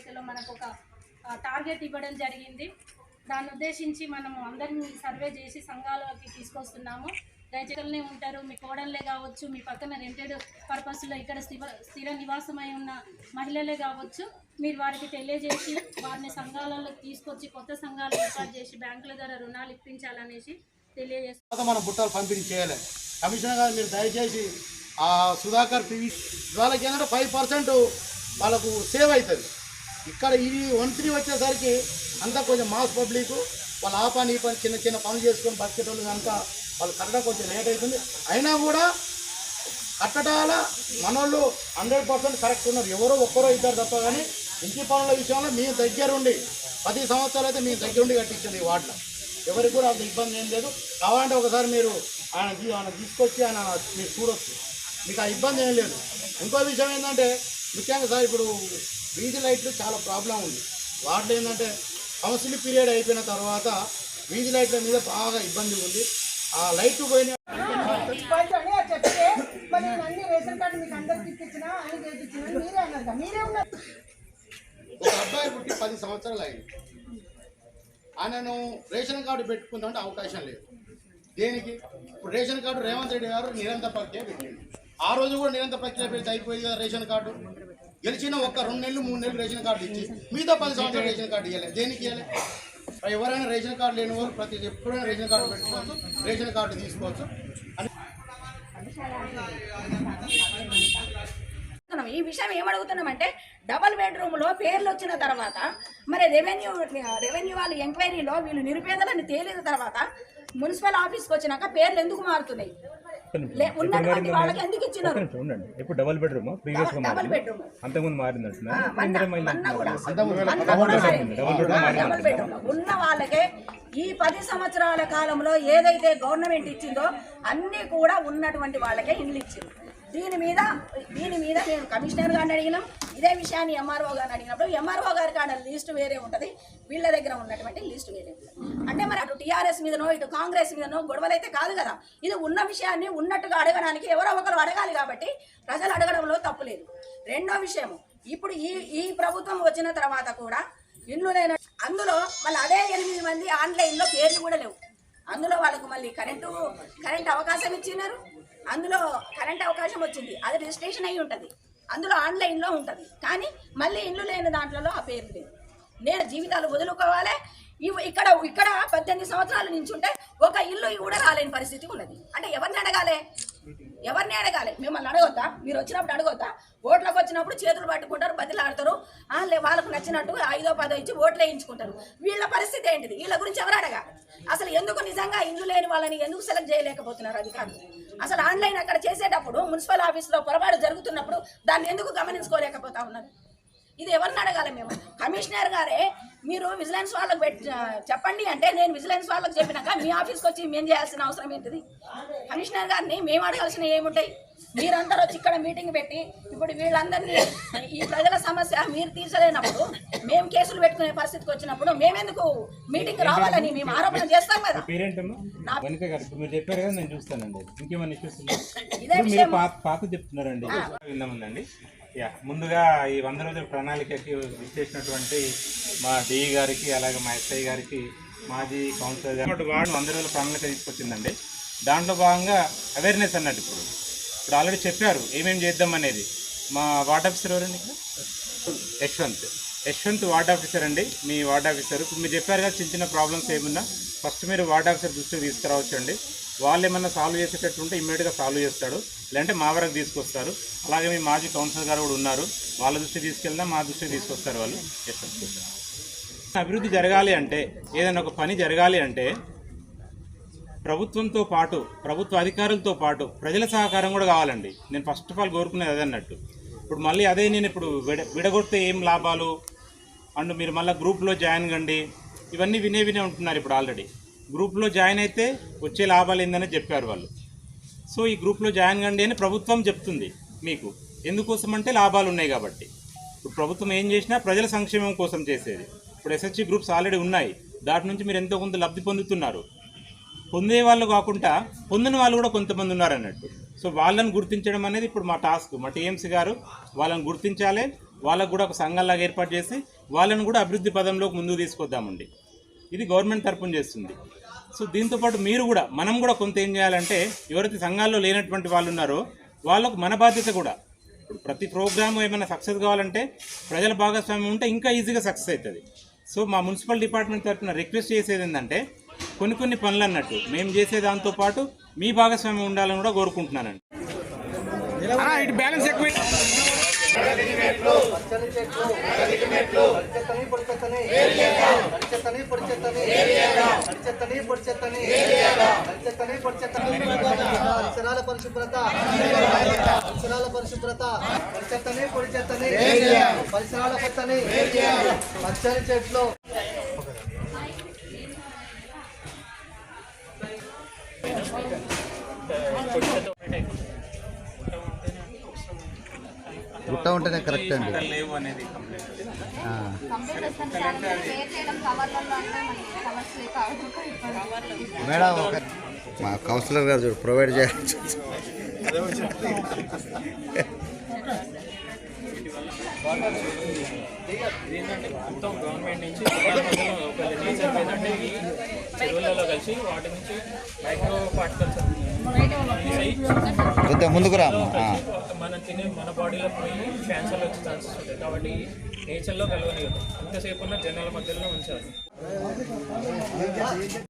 దశలో మనకు ఒక టార్గెట్ ఇవ్వడం జరిగింది. దాన్ని ఉద్దేశించి మనము అందరినీ సర్వే చేసి సంఘాలకి తీసుకొస్తున్నాము. దయచేసి ఉంటారు మీ కోడళ్ళే కావచ్చు మీ పక్కన రెంటెడ్ పర్పస్లో ఇక్కడ స్థిర స్థిర నివాసమై ఉన్న మహిళలే కావచ్చు మీరు వారికి తెలియజేసి వారిని సంఘాలలో తీసుకొచ్చి కొత్త సంఘాలు ఏర్పాటు చేసి బ్యాంకుల ద్వారా రుణాలు ఇప్పించాలనేసి తెలియజేస్తారు తర్వాత మన బుట్టలు పంపిణీ చేయాలి. కమిషనర్ గారు మీరు దయచేసి ఆ సుధాకర్ పివి వాళ్ళకి ఏంటంటే ఫైవ్ పర్సెంట్ వాళ్ళకు సేవ్ అవుతుంది. ఇక్కడ ఇది వన్ త్రీ వచ్చేసరికి అంతా కొంచెం మాస్ పబ్లిక్ వాళ్ళు ఆ పని ఈ పని చిన్న చిన్న పనులు చేసుకొని బతికేటోళ్ళు కనుక వాళ్ళు కట్టడం కొంచెం లేట్ అవుతుంది. అయినా కూడా కట్టడాల మనోళ్ళు హండ్రెడ్ పర్సెంట్ కరెక్ట్ ఉన్నారు. ఎవరో ఒక్కరో ఇద్దరు తప్ప కానీ ఇంటి పనుల విషయంలో మీ దగ్గరుండి పది సంవత్సరాలు అయితే మీ దగ్గరుండి కట్టించింది ఈ వార్డులో. ఎవరికి కూడా అంత ఇబ్బంది ఏం లేదు. కావాలంటే ఒకసారి మీరు ఆయన ఆయన తీసుకొచ్చి ఆయన మీరు చూడొచ్చు. మీకు ఆ ఇబ్బంది ఏం లేదు. ఇంకో విషయం ఏంటంటే ముఖ్యంగా సార్ ఇప్పుడు వీధి లైట్లు చాలా ప్రాబ్లం ఉంది. వాటిలో ఏంటంటే కౌన్సిల్ పీరియడ్ అయిపోయిన తర్వాత వీధి లైట్ల మీద బాగా ఇబ్బంది ఉంది. ఆ లైట్ పోయిన చెప్తే మరి అన్ని రేషన్ కార్డు మీకు అందరికి మీరే అన్నారు మీరే ఉన్నారు ఒక అబ్బాయి పుట్టి పది సంవత్సరాలు అయింది. ఆయనను రేషన్ కార్డు పెట్టుకుందామంటే అవకాశం లేదు. దేనికి? ఇప్పుడు రేషన్ కార్డు రేవంత్ రెడ్డి గారు నిరంతర ప్రక్రియ పెట్టింది ఆ రోజు కూడా నిరంతర ప్రక్రియ పెడితే అయిపోయింది కదా రేషన్ కార్డు? గెలిచిన ఒక రెండు నెలలు మూడు నెలలు రేషన్ కార్డు ఇచ్చి మిగతా పది సంవత్సరాలు రేషన్ కార్డు ఇవ్వాలి దేనికి ఇవ్వాలి ఎవరైనా రేషన్ కార్డు లేని వాళ్ళు ప్రతి ఎప్పుడైనా రేషన్ కార్డు పెట్టుకోవచ్చు రేషన్ కార్డు తీసుకోవచ్చు. ఈ విషయం ఏమడుగుతున్నామంటే డబల్ బెడ్రూమ్లో పేర్లు వచ్చిన తర్వాత మరి రెవెన్యూ రెవెన్యూ వాళ్ళు ఎంక్వైరీలో వీళ్ళు నిరుపేదలని తేలిన తర్వాత మున్సిపల్ ఆఫీస్కి వచ్చినాక పేర్లు ఎందుకు మారుతున్నాయి? ఉండండి ఇప్పుడు డబల్ బెడ్రూమ్ ప్రీవియస్గా డబల్ మారింది అంతకుముందు మారింది. అంటున్నారు ఉన్న వాళ్ళకే ఈ పది సంవత్సరాల కాలంలో ఏదైతే గవర్నమెంట్ ఇచ్చిందో అన్నీ కూడా ఉన్నటువంటి వాళ్ళకే ఇల్లు ఇచ్చింది. దీని మీద దీని మీద నేను కమిషనర్ గారిని అడిగినాం. ఇదే విషయాన్ని ఎంఆర్ఓ గారిని అడిగినప్పుడు ఎంఆర్ఓ గారి కాడ లిస్ట్ వేరే ఉంటుంది. వీళ్ళ దగ్గర ఉన్నటువంటి లిస్ట్ వేరే ఉంటుంది. అంటే మరి అటు టీఆర్ఎస్ మీదనో ఇటు కాంగ్రెస్ మీదనో గొడవలైతే కాదు కదా. ఇది ఉన్న విషయాన్ని ఉన్నట్టుగా అడగడానికి ఎవరో ఒకరు అడగాలి కాబట్టి ప్రజలు అడగడంలో తప్పు లేదు. రెండో విషయం ఇప్పుడు ఈ ఈ ప్రభుత్వం వచ్చిన తర్వాత కూడా ఇండ్లు అందులో మళ్ళీ అదే ఎనిమిది మంది ఆన్లైన్లో పేర్లు కూడా లేవు. అందులో వాళ్ళకు మళ్ళీ కరెంటు కరెంట్ అవకాశం ఇచ్చినారు. అందులో కరెంట్ అవకాశం వచ్చింది. అది రిజిస్ట్రేషన్ అయి ఉంటుంది. అందులో ఆన్లైన్లో ఉంటుంది. కానీ మళ్ళీ ఇల్లు లేని దాంట్లో ఆ పేరు లేదు. నేను జీవితాలు వదులుకోవాలి. ఇవి ఇక్కడ ఇక్కడ పద్దెనిమిది సంవత్సరాల నుంచి ఉంటే ఒక ఇల్లు కూడా రాలేని పరిస్థితి ఉన్నది. అంటే ఎవరిని అడగాలి? ఎవరిని అడగాలి? మిమ్మల్ని అడగొద్దా? మీరు వచ్చినప్పుడు అడగొద్దా? ఓట్లకు వచ్చినప్పుడు చేతులు పట్టుకుంటారు బదిలాడతారు వాళ్ళకు నచ్చినట్టు ఐదో పదో ఇచ్చి ఓట్లు వేయించుకుంటారు. వీళ్ళ పరిస్థితి ఏంటిది? వీళ్ళ గురించి ఎవరు అడగాలి? అసలు ఎందుకు నిజంగా ఇల్లు లేని వాళ్ళని ఎందుకు సెలెక్ట్ చేయలేకపోతున్నారు అధికారులు? అసలు ఆన్లైన్ అక్కడ చేసేటప్పుడు మున్సిపల్ ఆఫీస్లో పొరపాటు జరుగుతున్నప్పుడు దాన్ని ఎందుకు గమనించుకోలేకపోతా ఉన్నారు? ఇది ఎవరిని అడగాలి మేము? కమిషనర్ గారే మీరు విజిలెన్స్ వాళ్ళకి చెప్పండి అంటే నేను విజిలెన్స్ వాళ్ళకి చెప్పినాక మీ ఆఫీస్కి వచ్చి మేము చేయాల్సిన అవసరం ఏంటిది? కమిషనర్ గారిని మేము అడగాల్సిన ఏముంటాయి? మీరందరూ వచ్చి ఇక్కడ మీటింగ్ పెట్టి ఇప్పుడు వీళ్ళందరినీ ఈ ప్రజల సమస్య మీరు తీర్చలేనప్పుడు మేము కేసులు పెట్టుకునే పరిస్థితికి వచ్చినప్పుడు మేమెందుకు మీటింగ్ రావాలని మేము ఆరోపణ చేస్తాం కదా. వనిత గారు ఇప్పుడు మీరు చెప్పారు కదా నేను చూస్తానండి. ఇంకేమైనా ఇష్యూస్ ఇదే విషయం. పాత పాత చెప్తున్నారండి. విందామండి. యా ముందుగా ఈ వంద రోజుల ప్రణాళికకి విచ్చేసినటువంటి మా డిఈ గారికి అలాగే మా ఎస్ఐ గారికి మాజీ కౌన్సిలర్ గారు వాడు వంద రోజుల ప్రణాళిక తీసుకొచ్చిందండి. దాంట్లో భాగంగా అవేర్నెస్ అన్నట్టు ఇప్పుడు. ఇప్పుడు ఆల్రెడీ చెప్పారు ఏమేమి చేద్దాం అనేది. మా వార్డ్ ఆఫీసర్ ఎవరండి యశ్వంత్. యశ్వంత్ వార్డ్ ఆఫీసర్ అండి. మీ వార్డ్ ఆఫీసర్. ఇప్పుడు మీరు చెప్పారు కదా చిన్న చిన్న ప్రాబ్లమ్స్ ఏమున్నా ఫస్ట్ మీరు వార్డ్ ఆఫీసర్ దృష్టికి తీసుకురావచ్చు అండి వాళ్ళు ఏమన్నా సాల్వ్ చేసేటట్టు ఉంటే ఇమ్మీడియట్గా సాల్వ్ చేస్తాడు. లేదంటే మా వరకు తీసుకొస్తారు. అలాగే మీ మాజీ కౌన్సిలర్ గారు కూడా ఉన్నారు. వాళ్ళ దృష్టికి తీసుకెళ్ళినా మా దృష్టికి తీసుకొస్తారు వాళ్ళు. యశ్వంత్ అభివృద్ధి జరగాలి అంటే ఏదైనా ఒక పని జరగాలి అంటే ప్రభుత్వంతో పాటు ప్రభుత్వ అధికారులతో పాటు ప్రజల సహకారం కూడా కావాలండి. నేను ఫస్ట్ ఆఫ్ ఆల్ కోరుకునేది అదన్నట్టు. ఇప్పుడు మళ్ళీ అదే నేను ఇప్పుడు విడ విడగొడితే ఏం లాభాలు? అండ్ మీరు మళ్ళీ గ్రూప్లో జాయిన్ కండి. ఇవన్నీ వినే వినే ఉంటున్నారు ఇప్పుడు ఆల్రెడీ. గ్రూప్లో జాయిన్ అయితే వచ్చే లాభాలు ఏందని చెప్పారు వాళ్ళు. సో ఈ గ్రూప్లో జాయిన్ కండి అని ప్రభుత్వం చెప్తుంది మీకు. ఎందుకోసం అంటే లాభాలు ఉన్నాయి కాబట్టి. ఇప్పుడు ప్రభుత్వం ఏం చేసినా ప్రజల సంక్షేమం కోసం చేసేది. ఇప్పుడు ఎస్హెచ్సి గ్రూప్స్ ఆల్రెడీ ఉన్నాయి. దాటి నుంచి మీరు ఎంతో కొంత లబ్ధి పొందుతున్నారు. పొందే వాళ్ళు కాకుండా పొందిన వాళ్ళు కూడా కొంతమంది ఉన్నారు అన్నట్టు సో వాళ్ళని గుర్తించడం అనేది ఇప్పుడు మా టాస్క్. మా టీఎంసీ గారు వాళ్ళని గుర్తించాలి వాళ్ళకు కూడా ఒక సంఘాలాగా ఏర్పాటు చేసి వాళ్ళని కూడా అభివృద్ధి పదంలోకి ముందుకు తీసుకొద్దామండి. ఇది గవర్నమెంట్ తరపున చేస్తుంది. సో దీంతోపాటు మీరు కూడా మనం కూడా కొంత ఏం చేయాలంటే ఎవరైతే సంఘాల్లో లేనటువంటి వాళ్ళు ఉన్నారో వాళ్ళకు మన బాధ్యత కూడా. ఇప్పుడు ప్రతి ప్రోగ్రామ్ ఏమైనా సక్సెస్ కావాలంటే ప్రజల భాగస్వామ్యం ఉంటే ఇంకా ఈజీగా సక్సెస్ అవుతుంది. సో మా మున్సిపల్ డిపార్ట్మెంట్ తరఫున రిక్వెస్ట్ చేసేది ఏంటంటే కొన్ని కొన్ని పనులు అన్నట్టు మేము చేసే దాంతో పాటు మీ భాగస్వామ్యం ఉండాలని కూడా కోరుకుంటున్నానండి. బ్యాలెన్స్ ఎక్కువ పరిచెత్తని పొడిచెత్తని పరిచెత్తని పొడిచెత్తని పరిచెత్తని పొడిచెత్తని పరిచెత్తని పొడిచెత్తని పరిసరాల పరిశుభ్రత పరిసరాల పరిశుభ్రత పరిచెత్తని పొడిచెత్తని పరిసరాల పొత్తని పచ్చని చెట్లు గుట్ట ఉంటేనే కరెక్ట్ అండి. లేవు అనేది కంప్లైంట్. ఆ. మేడం ఒక మా కౌన్సిలర్ గారు చూడు ప్రొవైడ్ చేయాలి. ఏంటంటే మొత్తం గవర్నమెంట్ నుంచి ప్రజలు ఒక నేచర్ ఏంటంటే ఈ చెరువులలో కలిసి వాటి నుంచి మైక్రో పార్టికల్స్ కొద్దిగా ముందుకు రా అమ్మ. ఆ. మనం తినే మన బాడీలో పోయి క్యాన్సర్ వచ్చే ఛాన్సెస్ ఉంటాయి కాబట్టి నేచర్లో కలవనియదు ఎంతసేపు ఉన్న జనాల మధ్యలో ఉంచాలి